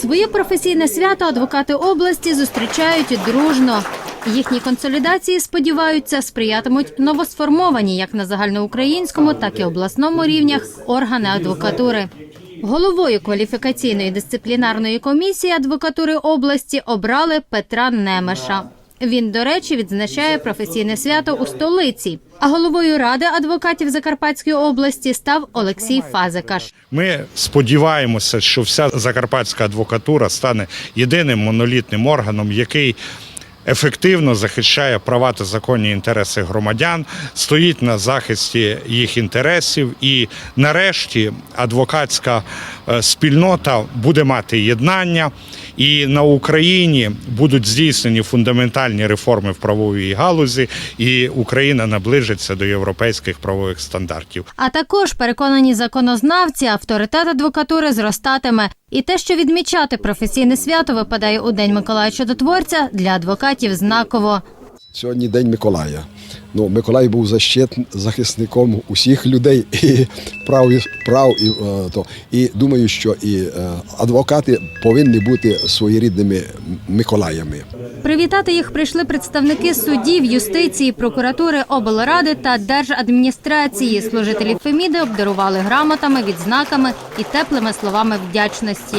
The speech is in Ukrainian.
Своє професійне свято адвокати області зустрічають дружно. Їхній консолідації сподіваються сприятимуть новосформовані як на загальноукраїнському, так і обласному рівнях органи адвокатури. Головою кваліфікаційної дисциплінарної комісії адвокатури області обрали Петра Немеша. Він, до речі, відзначає професійне свято у столиці. А головою ради адвокатів Закарпатської області став Олексій Фазикаш. Ми сподіваємося, що вся закарпатська адвокатура стане єдиним монолітним органом, який ефективно захищає права та законні інтереси громадян, стоїть на захисті їх інтересів, і нарешті адвокатська е, спільнота буде мати єднання, і на Україні будуть здійснені фундаментальні реформи в правовій галузі, і Україна наближиться до європейських правових стандартів. А також переконані законознавці, авторитет адвокатури зростатиме. І те, що відмічати професійне свято випадає у День Миколая Чудотворця, для адвокатів знаково. Сьогодні День Миколая. Ну, Миколай був защит, захисником усіх людей і прав, і- прав і, е, то. і думаю, що і е, адвокати повинні бути своєрідними Миколаями. Привітати їх прийшли представники судів, юстиції, прокуратури, облради та держадміністрації. Служителі Феміди обдарували грамотами, відзнаками і теплими словами вдячності.